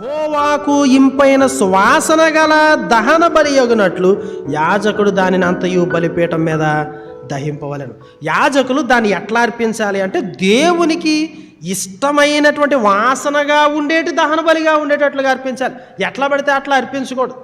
హోవాకు ఇంపైన సువాసన గల దహన బలి యొగినట్లు యాజకుడు దానిని అంతయు బలిపీఠం మీద దహింపవలను. యాజకులు దాన్ని ఎట్లా అర్పించాలి అంటే దేవునికి ఇష్టమైనటువంటి వాసనగా ఉండేటి దహన బలిగా ఉండేటట్లుగా అర్పించాలి. ఎట్లా పడితే అట్లా అర్పించకూడదు.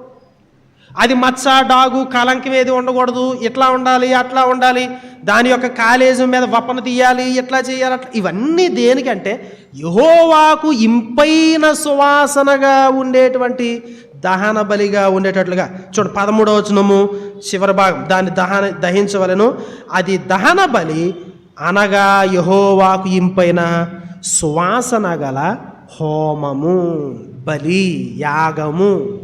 అది మచ్చ డాగు కలంకం ఏది ఉండకూడదు. ఇట్లా ఉండాలి అట్లా ఉండాలి. దాని యొక్క కాలేజీ మీద వపన తీయాలి ఇట్లా చేయాలి అట్లా. ఇవన్నీ దేనికంటే యహోవాకు ఇంపైన సువాసనగా ఉండేటువంటి దహన బలిగా ఉండేటట్లుగా. చూడు పదమూడవ వచనము చివరి భాగం. దాన్ని దహన దహించవలను. అది దహన బలి అనగా యహోవాకు ఇంపైన సువాసన గల హోమము బలి యాగము.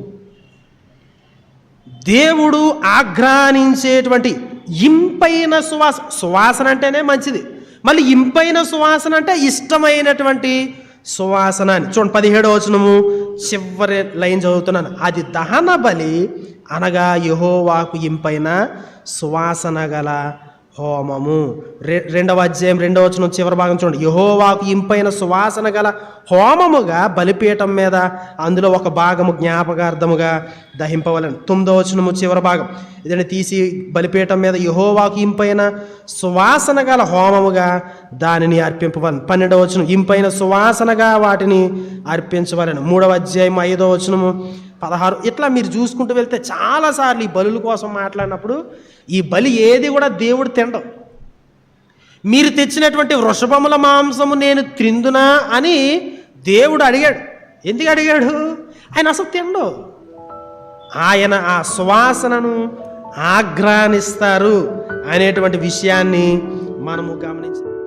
దేవుడు ఆఘ్రానించేటువంటి ఇంపైన సువాస సువాసన అంటేనే మంచిది. మళ్ళీ ఇంపైన సువాసన అంటే ఇష్టమైనటువంటి సువాసన అని. చూడండి పదిహేడో వచనము చివరి లైన్ చదువుతున్నాను. అది దహన బలి అనగా యహోవాకు ఇంపైన సువాసన గల హోమము. రె రెండవ అధ్యాయం రెండవ వచనం చివరి భాగం చూడండి. యహోవాకు ఇంపైన సువాసన గల హోమముగా బలిపీఠం మీద అందులో ఒక భాగము జ్ఞాపకార్థముగా దహింపవలను. తొమ్మిదవ వచనము చివరి భాగం. ఇదని తీసి బలిపీఠం మీద యహోవాకు ఇంపైన సువాసన గల హోమముగా దానిని అర్పింపవలను. పన్నెండవ వచనం. ఇంపైన సువాసనగా వాటిని అర్పించవలను. మూడవ అధ్యాయం ఐదవ వచనము. పదహారు ఇట్లా మీరు చూసుకుంటూ వెళ్తే చాలాసార్లు ఈ బలుల కోసం మాట్లాడినప్పుడు ఈ బలి ఏది కూడా దేవుడు తినడం మీరు తెచ్చినటువంటి వృషభముల మాంసము నేను త్రిందునా అని దేవుడు అడిగాడు. ఎందుకు అడిగాడు? ఆయన అసలు తినడు ఆయన ఆ సువాసనను ఆగ్రానిస్తారు అనేటువంటి విషయాన్ని మనము గమనించాలి